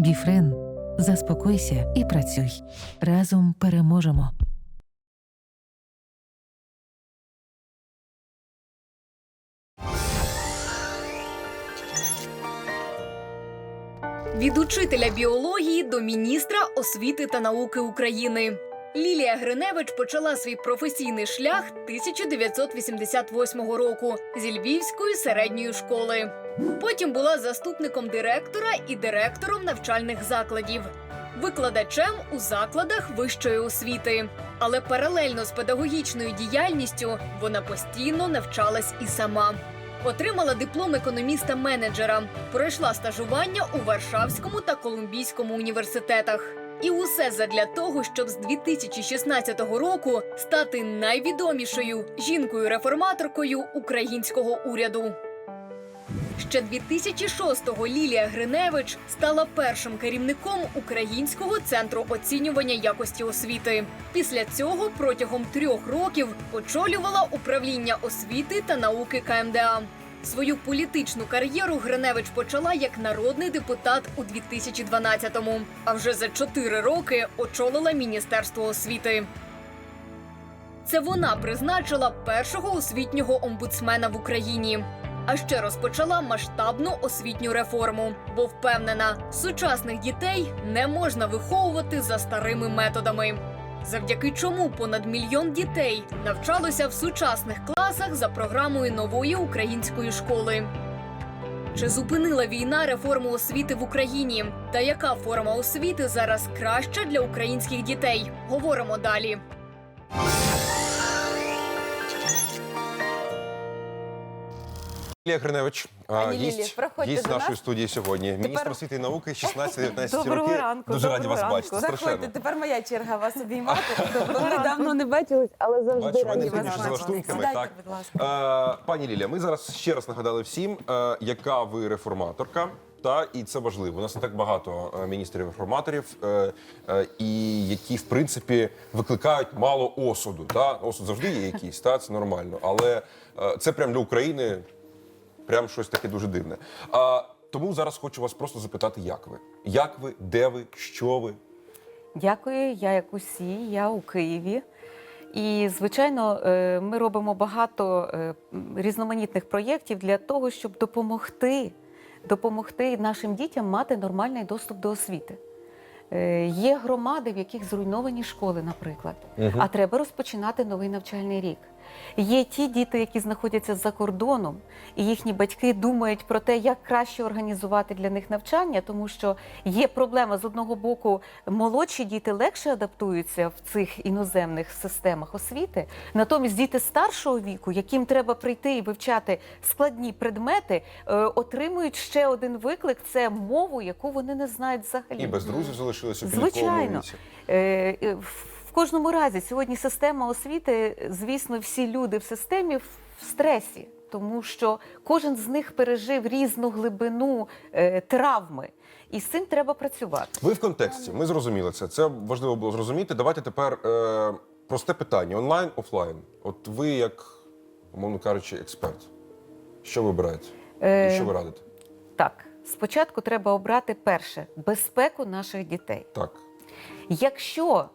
Біфрен. Заспокойся і працюй. Разом переможемо. Від учителя біології до міністра освіти та науки України. Лілія Гриневич почала свій професійний шлях 1988 року зі Львівської середньої школи. Потім була заступником директора і директором навчальних закладів, викладачем у закладах вищої освіти. Але паралельно з педагогічною діяльністю вона постійно навчалась і сама. Отримала диплом економіста-менеджера, пройшла стажування у Варшавському та Колумбійському університетах. І усе задля того, щоб з 2016 року стати найвідомішою жінкою-реформаторкою українського уряду. Ще 2006-го Лілія Гриневич стала першим керівником Українського центру оцінювання якості освіти. Після цього протягом трьох років очолювала управління освіти та науки КМДА. Свою політичну кар'єру Гриневич почала як народний депутат у 2012-му, а вже за чотири роки очолила Міністерство освіти. Це вона призначила першого освітнього омбудсмена в Україні. А ще розпочала масштабну освітню реформу, бо впевнена, сучасних дітей не можна виховувати за старими методами. Завдяки чому понад мільйон дітей навчалося в сучасних класах за програмою нової української школи. Чи зупинила війна реформу освіти в Україні? Та яка форма освіти зараз краща для українських дітей? Говоримо далі. Лілія Гриневич, Пані Лілі, гість, проходьте гість до нашої нас. студії сьогодні. Міністр освіти і науки 16-19 Доброго років. ранку. Дуже раді доброго вас ранку. бачити. Заходьте, Страшенно. тепер моя черга вас обіймати. Ми давно не бачились, але завжди Бачу, раді вас за бачити. лаштунками, Сідайте, так. будь ласка. Е, пані Лілія, ми зараз ще раз нагадали всім, е, яка ви реформаторка. Та і це важливо. У нас не так багато е, міністрів реформаторів, е, е, і які в принципі викликають мало осуду. Та осуд завжди є якийсь, та це нормально. Але е, це прям для України прям щось таке дуже дивне. А тому зараз хочу вас просто запитати, як ви? Як ви, де ви, що ви? Дякую, я як усі, я у Києві. І, звичайно, е, ми робимо багато е, різноманітних проєктів для того, щоб допомогти, допомогти нашим дітям мати нормальний доступ до освіти. Е, Є громади, в яких зруйновані школи, наприклад, а треба розпочинати новий навчальний рік. Є ті діти, які знаходяться за кордоном, і їхні батьки думають про те, як краще організувати для них навчання, тому що є проблема з одного боку, молодші діти легше адаптуються в цих іноземних системах освіти. Натомість діти старшого віку, яким треба прийти і вивчати складні предмети, е, отримують ще один виклик це мову, яку вони не знають взагалі. І без друзів залишилися у підлітковому Звичайно. віці. В кожному разі сьогодні система освіти, звісно, всі люди в системі в стресі, тому що кожен з них пережив різну глибину е, травми, і з цим треба працювати. Ви в контексті. Ми зрозуміли це. Це важливо було зрозуміти. Давайте тепер е, просте питання: онлайн, офлайн. От ви, як, умовно кажучи, експерт, що ви обираєте? І Е, що ви радите? Так, спочатку треба обрати перше безпеку наших дітей. Так. Якщо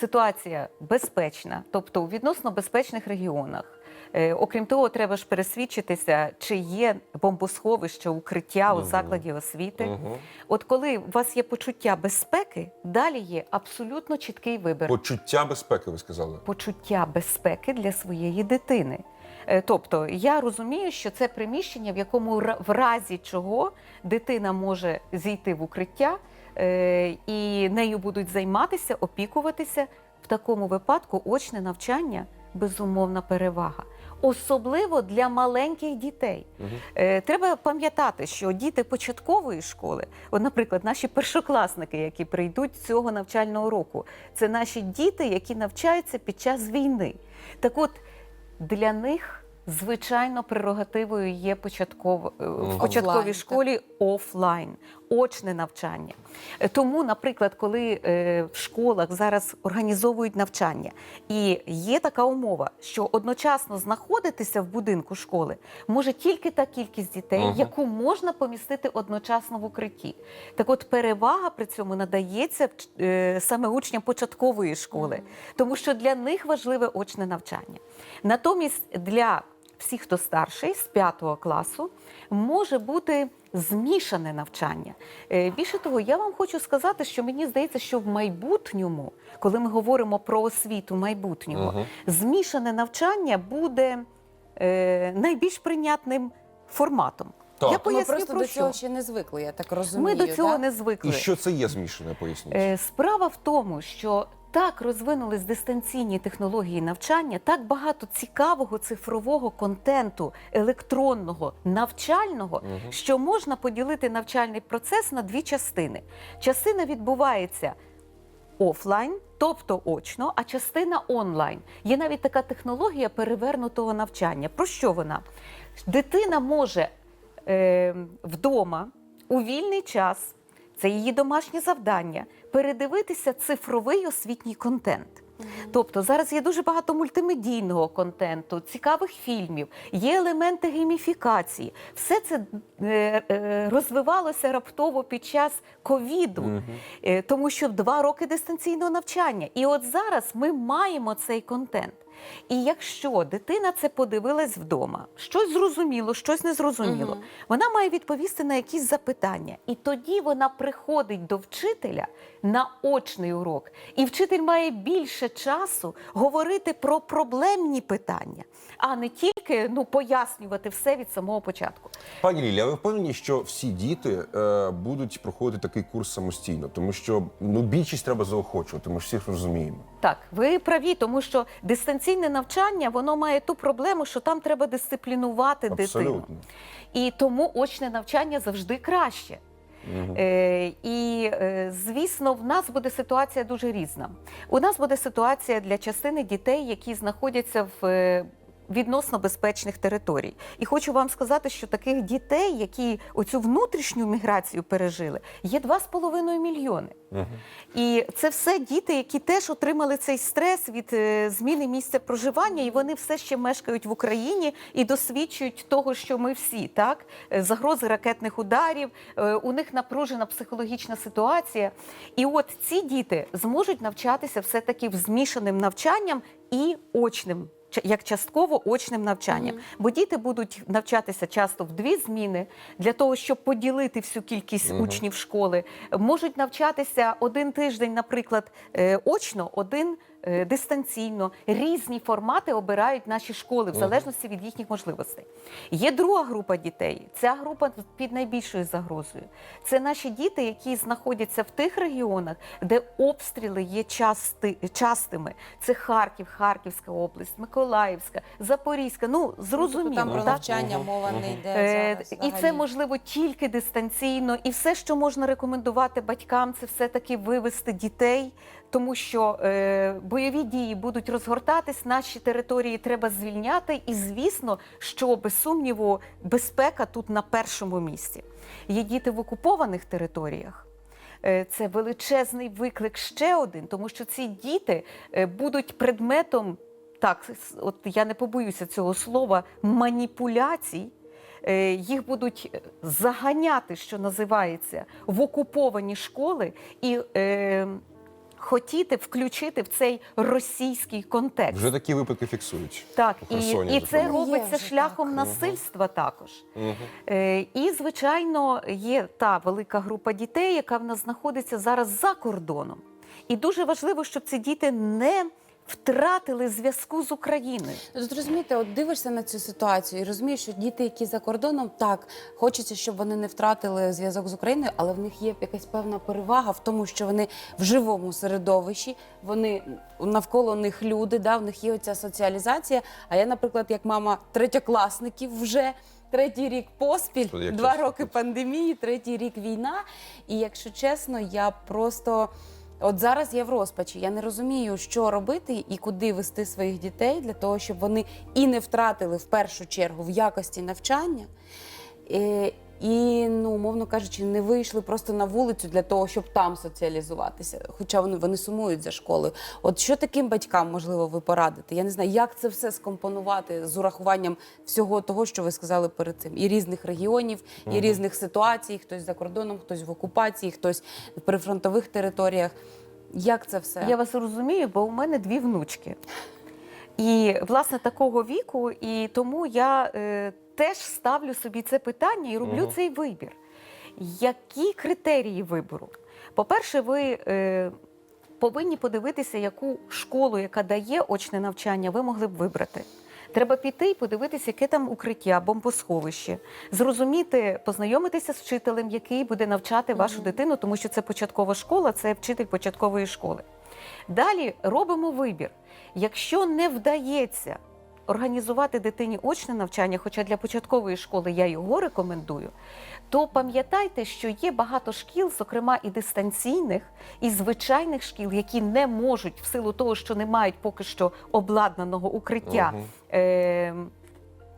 ситуація безпечна, тобто у відносно безпечних регіонах, е, окрім того, треба ж пересвідчитися, чи є бомбосховище, укриття у закладі освіти. Угу. От коли у вас є почуття безпеки, далі є абсолютно чіткий вибір. Почуття безпеки, ви сказали. Почуття безпеки для своєї дитини. Е, Тобто я розумію, що це приміщення, в якому в разі чого дитина може зійти в укриття, і нею будуть займатися, опікуватися. В такому випадку очне навчання безумовна перевага. Особливо для маленьких дітей. Е, Треба пам'ятати, що діти початкової школи, от, наприклад, наші першокласники, які прийдуть цього навчального року, це наші діти, які навчаються під час війни. Так от для них. Звичайно, прерогативою є початкова, е, в початковій Офлайн, так. школі офлайн. Очне навчання. Е, Тому, наприклад, коли е, в школах зараз організовують навчання, і є така умова, що одночасно знаходитися в будинку школи може тільки та кількість дітей, Ага. яку можна помістити одночасно в укритті. Так от перевага при цьому надається е, саме учням початкової школи, тому що для них важливе очне навчання. Натомість для всіх, хто старший, з 5 класу, може бути змішане навчання. Е, Більше того, я вам хочу сказати, що мені здається, що в майбутньому, коли ми говоримо про освіту майбутнього, Мгм. змішане навчання буде е, найбільш прийнятним форматом. Так. Я Ми Ми просто про до цього ще не звикли, я так розумію. Ми до цього да? не звикли. І що це є змішане, поясніть. Е, Справа в тому, що так розвинулись дистанційні технології навчання, так багато цікавого цифрового контенту, електронного, навчального, Мгм. що можна поділити навчальний процес на дві частини. Частина відбувається офлайн, тобто очно, а частина онлайн. Є навіть така технологія перевернутого навчання. Про що вона? Дитина може е, вдома у вільний час, це її домашнє завдання, передивитися цифровий освітній контент. Тобто зараз є дуже багато мультимедійного контенту, цікавих фільмів, є елементи гейміфікації. Все це е, е, розвивалося раптово під час ковіду, е, тому що два роки дистанційного навчання. І от зараз ми маємо цей контент. І якщо дитина це подивилась вдома, щось зрозуміло, щось не зрозуміло, Мгм. вона має відповісти на якісь запитання. І тоді вона приходить до вчителя на очний урок. І вчитель має більше часу говорити про проблемні питання, а не тільки ну, пояснювати все від самого початку. Пані Лілі, а ви впевнені, що всі діти е, будуть проходити такий курс самостійно, тому що ну більшість треба заохочувати, ми ж всіх розуміємо. Так, ви праві, тому що дистанційне навчання воно має ту проблему, що там треба дисциплінувати дитину. І тому очне навчання завжди краще. Мгм. Е, і е, звісно, в нас буде ситуація дуже різна. У нас буде ситуація для частини дітей, які знаходяться в е, відносно безпечних територій. І хочу вам сказати, що таких дітей, які оцю внутрішню міграцію пережили, є 2,5 мільйони. Мгм. І це все діти, які теж отримали цей стрес від е, зміни місця проживання, і вони все ще мешкають в Україні і досвідчують того, що ми всі, так Е, загрози ракетних ударів. е, У них напружена психологічна ситуація. І от ці діти зможуть навчатися все таки в змішаним навчанням і очним. Як частково очним навчанням, бо діти будуть навчатися часто в дві зміни для того, щоб поділити всю кількість Мгм. учнів школи, можуть навчатися один тиждень, наприклад, е, очно, один дистанційно. Різні формати обирають наші школи в залежності від їхніх можливостей. Є друга група дітей. Ця група під найбільшою загрозою. Це наші діти, які знаходяться в тих регіонах, де обстріли є части, частими. Це Харків, Харківська область, Миколаївська, Запорізька. Ну зрозуміло, Тобто там про навчання мова не йде Е, зараз. І це можливо тільки дистанційно, і все, що можна рекомендувати батькам, це все-таки вивести дітей, тому що е, бойові дії будуть розгортатись, наші території треба звільняти. І звісно, що без сумніву безпека тут на першому місці. Є діти в окупованих територіях. Е, Це величезний виклик ще один, тому що ці діти е, будуть предметом, так, от я не побоюся цього слова, маніпуляцій. Е, Їх будуть заганяти, що називається, в окуповані школи і е, хотіти включити в цей російський контекст. Вже такі випадки фіксують. Так, у і, Херсоні, і це робиться Є шляхом так. насильства також. Угу. Е, І, звичайно, є та велика група дітей, яка в нас знаходиться зараз за кордоном. І дуже важливо, щоб ці діти не втратили зв'язку з Україною. Тут розумієте, от дивишся на цю ситуацію і розумієш, що діти, які за кордоном, так хочеться, щоб вони не втратили зв'язок з Україною, але в них є якась певна перевага в тому, що вони в живому середовищі, вони навколо них люди, да, в них є оця соціалізація. А я, наприклад, як мама третьокласників вже. Третій рік поспіль, Тут два роки пандемії, третій рік війна. І якщо чесно, я просто от зараз я в розпачі. Я не розумію, що робити і куди вести своїх дітей для того, щоб вони і не втратили в першу чергу в якості навчання. І, ну, умовно кажучи, не вийшли просто на вулицю для того, щоб там соціалізуватися. Хоча вони, вони сумують за школою. От що таким батькам можливо ви порадите? Я не знаю, як це все скомпонувати з урахуванням всього того, що ви сказали перед цим, і різних регіонів, і різних ситуацій. Хтось за кордоном, хтось в окупації, хтось в прифронтових територіях. Як це все? Я вас розумію, бо у мене дві внучки. І власне такого віку, і тому я е, теж ставлю собі це питання і роблю Мгм. цей вибір. Які критерії вибору? По-перше, ви е, повинні подивитися, яку школу, яка дає очне навчання, ви могли б вибрати. Треба піти і подивитися, яке там укриття, бомбосховище, зрозуміти, познайомитися з вчителем, який буде навчати вашу дитину, тому що це початкова школа, це вчитель початкової школи. Далі робимо вибір. Якщо не вдається організувати дитині очне навчання, хоча для початкової школи я його рекомендую, то пам'ятайте, що є багато шкіл, зокрема і дистанційних, і звичайних шкіл, які не можуть в силу того, що не мають поки що обладнаного укриття. Угу. Е-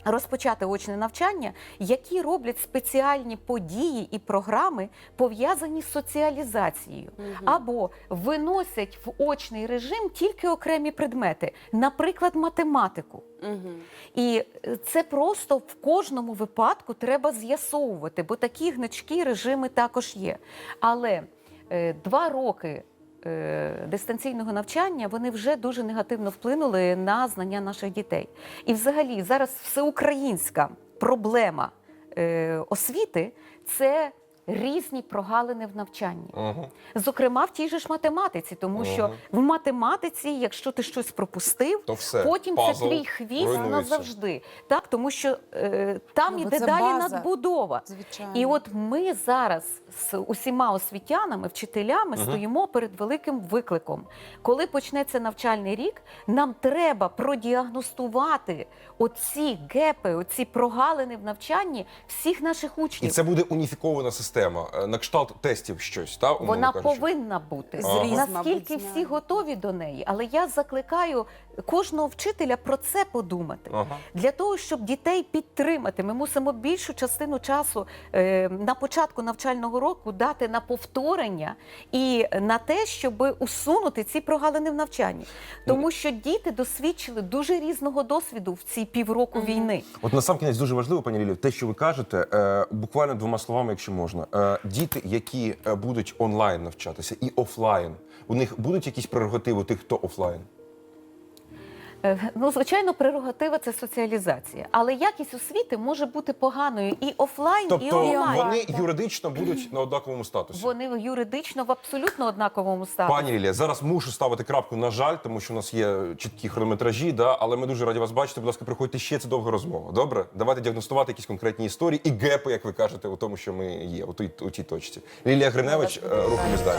Розпочати очне навчання, які роблять спеціальні події і програми, пов'язані з соціалізацією, або виносять в очний режим тільки окремі предмети, наприклад, математику. Угу. І е, це просто в кожному випадку треба з'ясовувати, бо такі гнучкі режими також є. Але е, два роки. Е, Дистанційного навчання вони вже дуже негативно вплинули на знання наших дітей. І, взагалі, зараз всеукраїнська проблема е, освіти це різні прогалини в навчанні. Мгм. Зокрема, в тій же ж математиці, тому що в математиці, якщо ти щось пропустив, То все. потім пазл це твій хвіст руйнується. назавжди. Так, тому що е, там Ну, іде далі база. надбудова. Звичайно. І от ми зараз з усіма освітянами, вчителями Мгм. стоїмо перед великим викликом. Коли почнеться навчальний рік, нам треба продіагностувати оці гепи, оці прогалини в навчанні всіх наших учнів. І це буде уніфікована система, е, на кшталт тестів щось, та умовно Вона кажучи. повинна бути. Ага. Наскільки всі готові до неї, але я закликаю кожного вчителя про це подумати. Ага. Для того, щоб дітей підтримати, ми мусимо більшу частину часу е, на початку навчального року дати на повторення і на те, щоб усунути ці прогалини в навчанні. Тому що діти досвідчили дуже різного досвіду в ці півроку війни. От на сам кінець дуже важливо, пані Лілію, те, що ви кажете, е, буквально двома словами, якщо можна. Е, діти, які е, будуть онлайн навчатися і офлайн, у них будуть якісь прерогативи тих, хто офлайн? Е, Ну, звичайно, прерогатива це соціалізація, але якість освіти може бути поганою і офлайн, і Тобто онлайн. вони юридично будуть на однаковому статусі. Вони юридично в абсолютно однаковому статусі. Пані Лілія, зараз мушу ставити крапку, на жаль, тому що у нас є чіткі хронометражі, да, але ми дуже раді вас бачити. Будь ласка, приходьте ще це довга розмова. Добре? Давайте діагностувати якісь конкретні історії і гепи, як ви кажете, у тому, що ми є, у тій, у тій точці. Лілія Гриневич, е, рухаємось далі.